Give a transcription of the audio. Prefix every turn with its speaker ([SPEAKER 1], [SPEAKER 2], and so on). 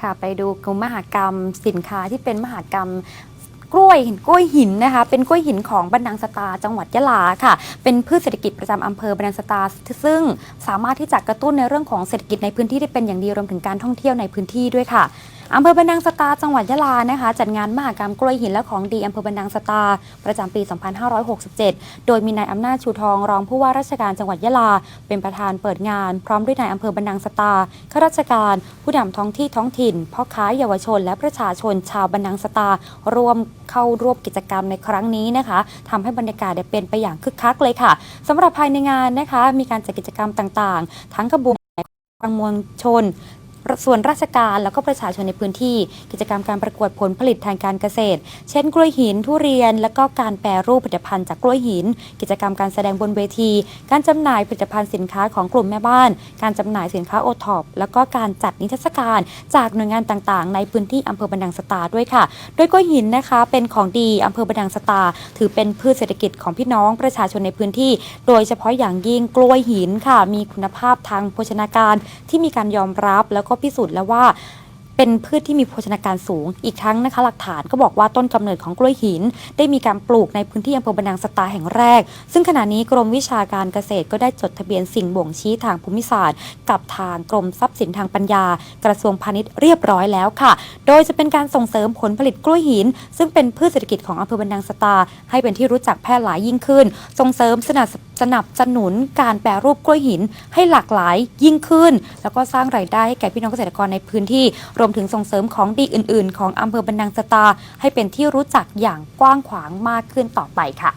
[SPEAKER 1] ค่ะ ไปดูกลุ่มมหากรรมสินค้าที่เป็นมหากรรมกล้วยหินกล้วยหินนะคะ เป็นกล้วยหินของบันดังสตาจังหวัดยะลาค่ะ เป็นพืชเศรษฐกิจประจำอำเภอบันดังสตาซึ่งสามารถที่จะกระตุ้นในเรื่องของเศรษฐกิจในพื้นที่ได้เป็นอย่างดีรวมถึงการท่องเที่ยวในพื้นที่ด้วยค่ะ อำเภอบันดังสตาจังหวัดยะลานะคะ จัดงานมหกรรมกล้วยหินและของดีอำเภอบันดังสตาประจำปี 2567 โดยมีนายอำนาจชูทองรองผู้ว่าราชการจังหวัดยะลา เป็นประธานเปิดงาน พร้อมด้วยนายอำเภอบันดังสตาข้าราชการ ผู้นำท้องที่ท้องถิ่นพ่อค้าเยาวชน และประชาชนชาวบันดังสตารวมเข้าร่วมกิจกรรมในครั้งนี้นะคะทำให้บรรยากาศเนี่ยเป็นไปอย่างคึกคักเลยค่ะสำหรับภายในงานนะคะ มีการจัดกิจกรรมต่างๆ ทั้งกระบวนการมวลชน ส่วนราชการแล้วก็ประชาชนในพื้นที่ กิจกรรมการประกวดผลผลิตทางการเกษตร เช่น กล้วยหินทุเรียน แล้วก็การแปรรูปผลิตภัณฑ์จากกล้วยหิน กิจกรรมการแสดงบนเวที การจำหน่ายผลิตภัณฑ์สินค้าของกลุ่มแม่บ้าน การจำหน่ายสินค้าโอท็อปแล้วก็การจัดนิทรรศการ จากหน่วยงานต่างๆ ในพื้นที่อำเภอบันดังสตาด้วยค่ะ โดยกล้วยหินนะคะเป็นของดีอำเภอบันดังสตาถือเป็นพืชเศรษฐกิจของพี่น้องประชาชนในพื้นที่ โดยเฉพาะอย่างยิ่งกล้วยหินค่ะ มีคุณภาพทางโภชนาการที่มีการยอมรับแล้วก็พิสูจน์แล้วว่าเป็นพืชที่มีโภชนาการสูง อีกทั้งนะคะหลักฐานก็บอกว่าต้นกำเนิดของกล้วยหิน ได้มีการปลูกในพื้นที่อำเภอบันังสตาแห่งแรก ซึ่งขณะนี้กรมวิชาการเกษตรก็ได้จดทะเบียนสิ่งบ่งชี้ทางภูมิศาสตร์ กับทางกรมทรัพย์สินทางปัญญา กระทรวงพาณิชย์เรียบร้อยแล้วค่ะ โดยจะเป็นการส่งเสริมผลผลิตกล้วยหิน ซึ่งเป็นพืชเศรษฐกิจของอำเภอบันังสตาให้เป็นที่รู้จักแพร่หลายยิ่งขึ้น ส่งเสริมสนับส สนับสนุนการแปรรูปกล้วยหินให้หลากหลายยิ่งขึ้น แล้วก็สร้างรายได้ให้แก่พี่น้องเกษตรกรในพื้นที่ รวมถึงส่งเสริมของดีอื่น ๆ ของอำเภอบันดังสตา ให้เป็นที่รู้จักอย่างกว้างขวางมากขึ้นต่อไปค่ะ